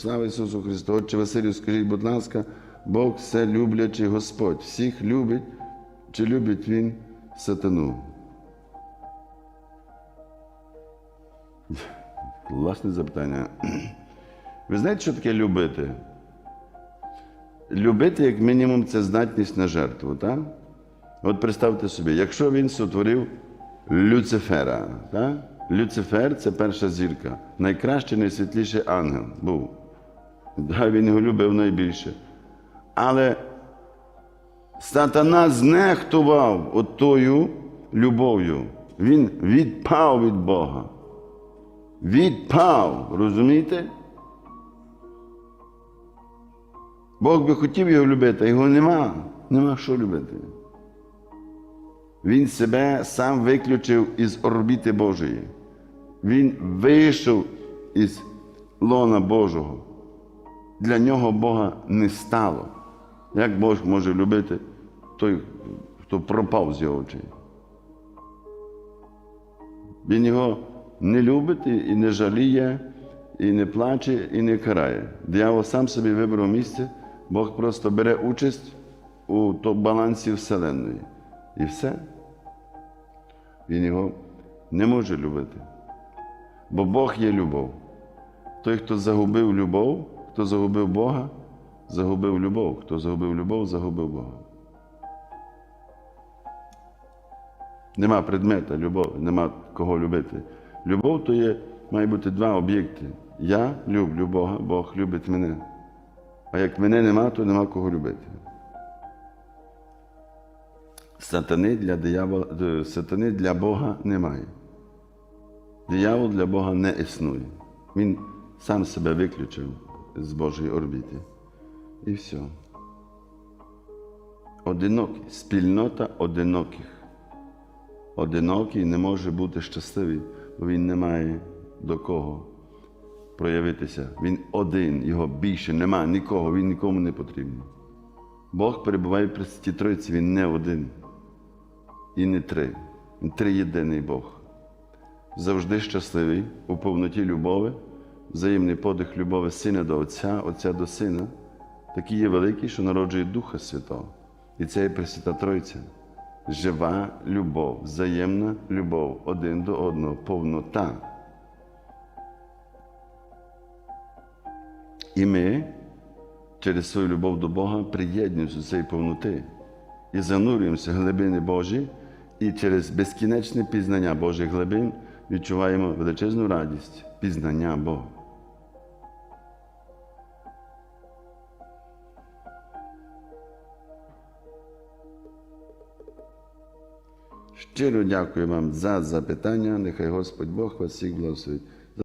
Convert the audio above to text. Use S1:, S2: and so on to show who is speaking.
S1: Слава Ісусу Христу! Отче Василю, скажіть, будь ласка, Бог все люблячий Господь. Всіх любить, чи любить Він сатану? Власне запитання. Ви знаєте, що таке любити? Любити, як мінімум, це здатність на жертву, так? От представте собі, якщо він сотворив Люцифера, так? Люцифер це перша зірка, найкращий, найсвітліший ангел був. Да, він його любив найбільше. Але сатана знехтував отою любов'ю. Він відпав від Бога. Відпав, розумієте? Бог би хотів його любити, а його нема. Нема що любити. Він себе сам виключив із орбіти Божої. Він вийшов із лона Божого. Для нього Бога не стало. Як Бог може любити той, хто пропав з його очей? Він його не любить і не жаліє, і не плаче, і не карає. Диявол сам собі вибрав місце, Бог просто бере участь у балансі Вселенної. І все. Він його не може любити. Бо Бог є любов. Той, хто загубив любов, хто загубив Бога, загубив любов. Хто загубив любов, загубив Бога. Нема предмета любові, нема кого любити. Любов то є, має бути два об'єкти. Я люблю Бога, Бог любить мене. А як мене нема, то нема кого любити. Сатани для, диявола, е, сатани для Бога немає. Диявол для Бога не існує. Він сам себе виключив з Божої орбіти. І все. Одинокий, спільнота одиноких. Одинокий не може бути щасливий, бо він не має до кого проявитися. Він один, його більше немає нікого, він нікому не потрібен. Бог перебуває при Святій Тройці, він не один і не три. Він триєдиний Бог. Завжди щасливий у повноті любові, взаємний подих любові сина до Отця, Отця до Сина, такий є великий, що народжує Духа Святого. І це є Пресвята Тройця. Жива любов, взаємна любов один до одного, повнота. І ми через свою любов до Бога приєднуємося до цієї повноти і занурюємося в глибини Божі, і через безкінечне пізнання Божих глибин відчуваємо величезну радість пізнання Бога. Щиро дякую вам за запитання. Нехай Господь Бог вас всіх благословить.